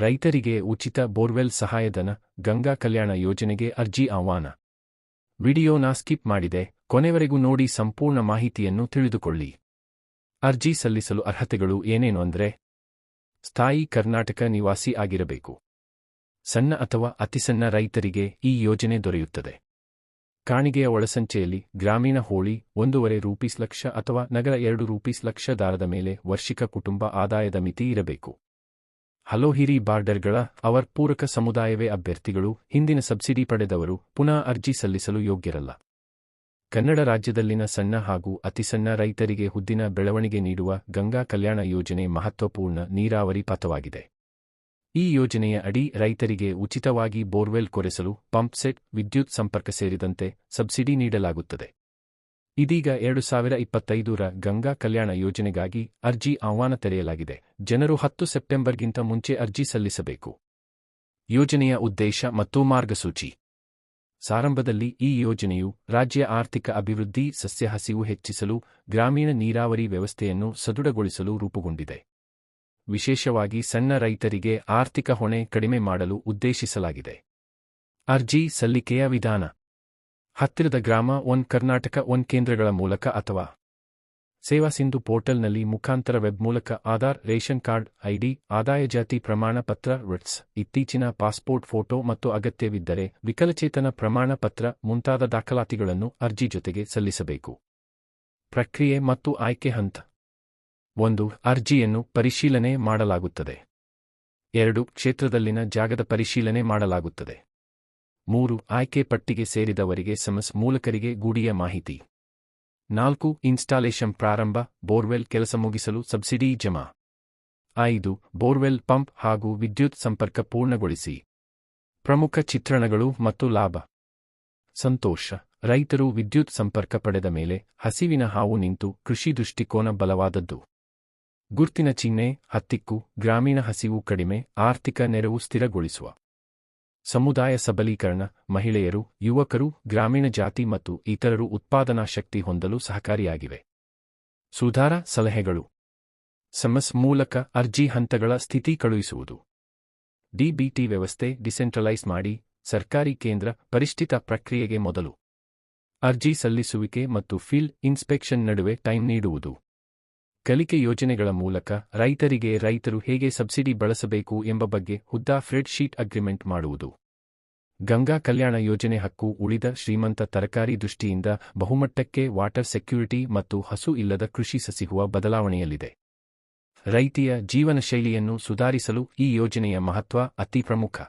ರೈತರಿಗೆ ಉಚಿತ ಬೋರ್ವೆಲ್ ಸಹಾಯಧನ, ಗಂಗಾ ಕಲ್ಯಾಣ ಯೋಜನೆಗೆ ಅರ್ಜಿ ಆಹ್ವಾನ. ವಿಡಿಯೋನ ಸ್ಕಿಪ್ ಮಾಡಿದೆ, ಕೊನೆವರೆಗೂ ನೋಡಿ ಸಂಪೂರ್ಣ ಮಾಹಿತಿಯನ್ನು ತಿಳಿದುಕೊಳ್ಳಿ. ಅರ್ಜಿ ಸಲ್ಲಿಸಲು ಅರ್ಹತೆಗಳು ಏನೇನು ಅಂದರೆ, ಸ್ಥಾಯಿ ಕರ್ನಾಟಕ ನಿವಾಸಿ ಆಗಿರಬೇಕು. ಸಣ್ಣ ಅಥವಾ ಅತಿಸಣ್ಣ ರೈತರಿಗೆ ಈ ಯೋಜನೆ ದೊರೆಯುತ್ತದೆ. ಕಾಣಿಗೆಯ ಒಳಸಂಚೆಯಲ್ಲಿ ಗ್ರಾಮೀಣ ಹೋಳಿ ಒಂದೂವರೆ ರೂಪೀಸ್ ಲಕ್ಷ ಅಥವಾ ನಗರ ಎರಡು ರೂಪೀಸ್ ಲಕ್ಷ ದಾರದ ಮೇಲೆ ವರ್ಷಿಕ ಕುಟುಂಬ ಆದಾಯದ ಮಿತಿ ಇರಬೇಕು. ಹಲೋಹಿರಿ ಬಾರ್ಡರ್ಗಳ, ಅವರ್ ಪೂರಕ ಸಮುದಾಯವೇ ಅಭ್ಯರ್ಥಿಗಳು, ಹಿಂದಿನ ಸಬ್ಸಿಡಿ ಪಡೆದವರು, ಪುನಃ ಅರ್ಜಿ ಸಲ್ಲಿಸಲು ಯೋಗ್ಯರಲ್ಲ. ಕನ್ನಡ ರಾಜ್ಯದಲ್ಲಿನ ಸಣ್ಣ ಹಾಗೂ ಅತಿಸಣ್ಣ ರೈತರಿಗೆ ಹುದ್ದಿನ ಬೆಳವಣಿಗೆ ನೀಡುವ ಗಂಗಾ ಕಲ್ಯಾಣ ಯೋಜನೆ ಮಹತ್ವಪೂರ್ಣ ನೀರಾವರಿ ಪಥವಾಗಿದೆ. ಈ ಯೋಜನೆಯ ಅಡಿ ರೈತರಿಗೆ ಉಚಿತವಾಗಿ ಬೋರ್ವೆಲ್ ಕೊರೆಸಲು ಪಂಪ್ಸೆಟ್, ವಿದ್ಯುತ್ ಸಂಪರ್ಕ ಸೇರಿದಂತೆ ಸಬ್ಸಿಡಿ ನೀಡಲಾಗುತ್ತದೆ. ಇದೀಗ ಎರಡು ಸಾವಿರ ಇಪ್ಪತ್ತೈದರ ಗಂಗಾ ಕಲ್ಯಾಣ ಯೋಜನೆಗಾಗಿ ಅರ್ಜಿ ಆಹ್ವಾನ ತೆರೆಯಲಾಗಿದೆ. ಜನರು ಹತ್ತು ಸೆಪ್ಟೆಂಬರ್ಗಿಂತ ಮುಂಚೆ ಅರ್ಜಿ ಸಲ್ಲಿಸಬೇಕು. ಯೋಜನೆಯ ಉದ್ದೇಶ ಮತ್ತು ಮಾರ್ಗಸೂಚಿ. ಸಾರಂಭದಲ್ಲಿ ಈ ಯೋಜನೆಯು ರಾಜ್ಯ ಆರ್ಥಿಕ ಅಭಿವೃದ್ಧಿ ಸಸ್ಯ ಹಸಿವು ಹೆಚ್ಚಿಸಲು, ಗ್ರಾಮೀಣ ನೀರಾವರಿ ವ್ಯವಸ್ಥೆಯನ್ನು ಸದೃಢಗೊಳಿಸಲು ರೂಪುಗೊಂಡಿದೆ. ವಿಶೇಷವಾಗಿ ಸಣ್ಣ ರೈತರಿಗೆ ಆರ್ಥಿಕ ಹೊಣೆ ಕಡಿಮೆ ಮಾಡಲು ಉದ್ದೇಶಿಸಲಾಗಿದೆ. ಅರ್ಜಿ ಸಲ್ಲಿಕೆಯ ವಿಧಾನ. ಹತ್ತಿರದ ಗ್ರಾಮ ಒನ್ ಕರ್ನಾಟಕ ಒನ್ ಕೇಂದ್ರಗಳ ಮೂಲಕ ಅಥವಾ ಸೇವಾ ಸಿಂಧು ಪೋರ್ಟಲ್ನಲ್ಲಿ ಮುಖಾಂತರ ವೆಬ್ ಮೂಲಕ ಆಧಾರ್, ರೇಷನ್ ಕಾರ್ಡ್ ಐಡಿ, ಆದಾಯ ಜಾತಿ ಪ್ರಮಾಣ ಪತ್ರ, ರಿಟ್ಸ್, ಇತ್ತೀಚಿನ ಪಾಸ್ಪೋರ್ಟ್ ಫೋಟೋ ಮತ್ತು ಅಗತ್ಯವಿದ್ದರೆ ವಿಕಲಚೇತನ ಪ್ರಮಾಣ ಪತ್ರ ಮುಂತಾದ ದಾಖಲಾತಿಗಳನ್ನು ಅರ್ಜಿ ಜೊತೆಗೆ ಸಲ್ಲಿಸಬೇಕು. ಪ್ರಕ್ರಿಯೆ ಮತ್ತು ಆಯ್ಕೆ ಹಂತ. ಒಂದು, ಅರ್ಜಿಯನ್ನು ಪರಿಶೀಲನೆ ಮಾಡಲಾಗುತ್ತದೆ. ಎರಡು, ಕ್ಷೇತ್ರದಲ್ಲಿನ ಜಾಗದ ಪರಿಶೀಲನೆ ಮಾಡಲಾಗುತ್ತದೆ. ಮೂರು, ಆಯ್ಕೆ ಪಟ್ಟಿಗೆ ಸೇರಿದವರಿಗೆ ಸಮಸ್ ಮೂಲಕರಿಗೆ ಗೂಡಿಯ ಮಾಹಿತಿ. ನಾಲ್ಕು, ಇನ್ಸ್ಟಾಲೇಷನ್ ಪ್ರಾರಂಭ, ಬೋರ್ವೆಲ್ ಕೆಲಸ ಮುಗಿಸಲು ಸಬ್ಸಿಡಿ ಜಮಾ. ಐದು, ಬೋರ್ವೆಲ್ ಪಂಪ್ ಹಾಗೂ ವಿದ್ಯುತ್ ಸಂಪರ್ಕ ಪೂರ್ಣಗೊಳಿಸಿ. ಪ್ರಮುಖ ಚಿತ್ರಣಗಳು ಮತ್ತು ಲಾಭ. ಸಂತೋಷ, ರೈತರು ವಿದ್ಯುತ್ ಸಂಪರ್ಕ ಪಡೆದ ಮೇಲೆ ಹಸಿವಿನ ಹಾವು ನಿಂತು ಕೃಷಿ ದೃಷ್ಟಿಕೋನ ಬಲವಾದದ್ದು. ಗುರ್ತಿನ ಚಿಹ್ನೆ, ಹತ್ತಿಕ್ಕು, ಗ್ರಾಮೀಣ ಹಸಿವು ಕಡಿಮೆ, ಆರ್ಥಿಕ ನೆರವು ಸ್ಥಿರಗೊಳಿಸುವ. ಸಮುದಾಯ ಸಬಲೀಕರಣ, ಮಹಿಳೆಯರು, ಯುವಕರು, ಗ್ರಾಮೀಣ ಜಾತಿ ಮತ್ತು ಇತರರು ಉತ್ಪಾದನಾ ಶಕ್ತಿ ಹೊಂದಲು ಸಹಕಾರಿಯಾಗಿವೆ. ಸುಧಾರ ಸಲಹೆಗಳು. ಸಮಸ್ ಮೂಲಕ ಅರ್ಜಿ ಹಂತಗಳ ಸ್ಥಿತಿ ಕಳುಹಿಸುವುದು. ಡಿಬಿಟಿ ವ್ಯವಸ್ಥೆ ಡಿಸೆಂಟ್ರಲೈಸ್ ಮಾಡಿ, ಸರ್ಕಾರಿ ಕೇಂದ್ರ ಪರಿಷ್ಠಿತ ಪ್ರಕ್ರಿಯೆಗೆ ಮೊದಲು. ಅರ್ಜಿ ಸಲ್ಲಿಸುವಿಕೆ ಮತ್ತು ಫೀಲ್ಡ್ ಇನ್ಸ್ಪೆಕ್ಷನ್ ನಡುವೆ ಟೈಮ್ ನೀಡುವುದು. ಕಲಿಕೆ ಯೋಜನೆಗಳ ಮೂಲಕ ರೈತರಿಗೆ ರೈತರು ಹೇಗೆ ಸಬ್ಸಿಡಿ ಬಳಸಬೇಕು ಎಂಬ ಬಗ್ಗೆ ಹುದ್ದಾ ಫ್ರೆಡ್ ಶೀಟ್ ಅಗ್ರಿಮೆಂಟ್ ಮಾಡುವುದು. ಗಂಗಾ ಕಲ್ಯಾಣ ಯೋಜನೆ ಹಕ್ಕು ಉಳಿದ ಶ್ರೀಮಂತ ತರಕಾರಿ ದೃಷ್ಟಿಯಿಂದ ಬಹುಮಟ್ಟಕ್ಕೆ ವಾಟರ್ ಸೆಕ್ಯೂರಿಟಿ ಮತ್ತು ಹಸು ಇಲ್ಲದ ಕೃಷಿ ಸಸಿಹುವ ಬದಲಾವಣೆಯಲ್ಲಿದೆ. ರೈತಿಯ ಜೀವನ ಶೈಲಿಯನ್ನು ಸುಧಾರಿಸಲು ಈ ಯೋಜನೆಯ ಮಹತ್ವ ಅತಿ ಪ್ರಮುಖ.